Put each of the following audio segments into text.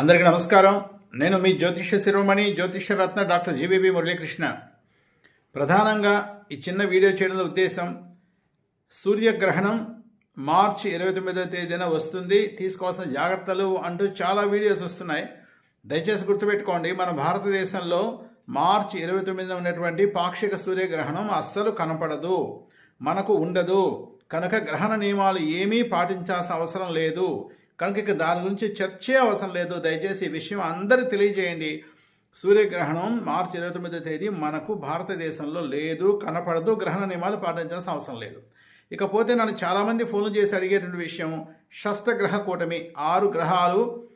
అందరికీ నమస్కారం. నేను మీ జ్యోతిష్య శిరోమణి జ్యోతిషరత్న డాక్టర్ జీబీబీ మురళీకృష్ణ. ప్రధానంగా ఈ చిన్న వీడియో చేయడంలో ఉద్దేశం సూర్యగ్రహణం మార్చి ఇరవై తొమ్మిదవ తేదీన వస్తుంది. తీసుకోవాల్సిన జాగ్రత్తలు అంటూ చాలా వీడియోస్ వస్తున్నాయి. దయచేసి గుర్తుపెట్టుకోండి మన భారతదేశంలో మార్చి ఇరవై తొమ్మిదిన ఉన్నటువంటి పాక్షిక సూర్యగ్రహణం అస్సలు కనపడదు మనకు ఉండదు. కనుక గ్రహణ నియమాలు ఏమీ పాటించాల్సిన అవసరం లేదు. కనుక ఇక దాని గురించి చర్చే అవసరం లేదు. దయచేసి ఈ విషయం అందరికి తెలియజేయండి. సూర్యగ్రహణం మార్చి ఇరవై తొమ్మిదో తేదీ మనకు భారతదేశంలో లేదు కనపడదు. గ్రహణ నియమాలు పాటించాల్సిన అవసరం లేదు. ఇకపోతే నన్ను చాలామంది ఫోన్లు చేసి అడిగేటువంటి విషయం షష్టగ్రహ కూటమి ఆరు గ్రహాలు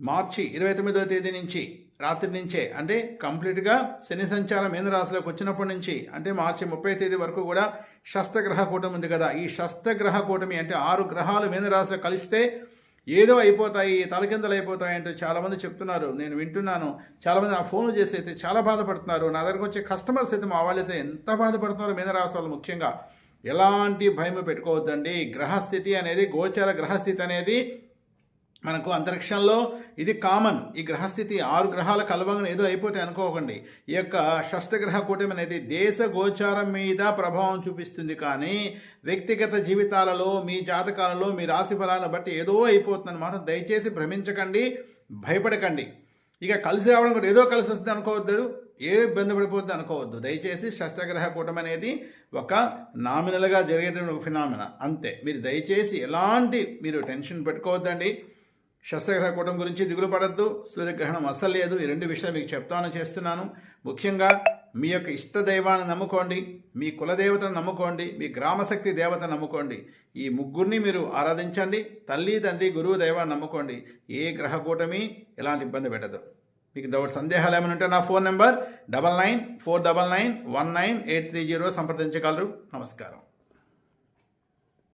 మార్చి ఇరవై తొమ్మిదవ తేదీ నుంచి రాత్రి నుంచే అంటే కంప్లీట్గా శని సంచారం మీన రాశిలోకి వచ్చినప్పటి నుంచి అంటే మార్చి ముప్పై తేదీ వరకు కూడా షష్టగ్రహ కూటమి ఉంది కదా. ఈ షష్టగ్రహ కూటమి అంటే ఆరు గ్రహాలు మీన రాశిలో కలిస్తే ఏదో అయిపోతాయి తలకిందలు అయిపోతాయి అంటూ చాలామంది చెప్తున్నారు. నేను వింటున్నాను. చాలామంది నా ఫోన్లు చేసి అయితే చాలా బాధపడుతున్నారు. నా దగ్గరకు వచ్చే కస్టమర్స్ అయితే మా వాళ్ళైతే ఎంత బాధపడుతున్నారు మీనరాశి వాళ్ళు ముఖ్యంగా. ఎలాంటి భయం పెట్టుకోవద్దండి. గ్రహస్థితి అనేది గోచర గ్రహస్థితి అనేది మనకు అంతరిక్షంలో ఇది కామన్. ఈ గ్రహస్థితి ఆరు గ్రహాల కలవంగా ఏదో అయిపోతే అనుకోకండి. ఈ యొక్క షష్టగ్రహ కూటమి అనేది దేశ గోచారం మీద ప్రభావం చూపిస్తుంది కానీ వ్యక్తిగత జీవితాలలో మీ జాతకాలలో మీ రాశి ఫలాలను బట్టి ఏదో అయిపోతుంది అనమాట దయచేసి భ్రమించకండి భయపడకండి. ఇక కలిసి రావడం కూడా ఏదో కలిసి వస్తుంది అనుకోవద్దు ఏ ఇబ్బంది పడిపోద్ది అనుకోవద్దు. దయచేసి షష్టగ్రహ కూటమి అనేది ఒక నామినల్గా జరిగేటువంటి ఫినామిన అంతే. మీరు దయచేసి ఎలాంటి మీరు టెన్షన్ పెట్టుకోవద్దండి. శస్త్రగ్రహ కూటం గురించి దిగులు పడద్దు సూర్యగ్రహణం అస్సలు లేదు. ఈ రెండు విషయాలు మీకు చెప్తాను చేస్తున్నాను. ముఖ్యంగా మీ యొక్క ఇష్ట దైవాన్ని నమ్ముకోండి మీ కులదేవతను నమ్ముకోండి మీ గ్రామశక్తి దేవత నమ్ముకోండి. ఈ ముగ్గురిని మీరు ఆరాధించండి తల్లి తండ్రి గురువు దైవాన్ని నమ్ముకోండి. ఏ గ్రహ కూటమి ఎలాంటి ఇబ్బంది పెట్టదు. మీకు డౌట్ సందేహాలు ఏమైనా ఉంటే నా phone number double nine four double nine one nine eight three zero సంప్రదించగలరు. నమస్కారం.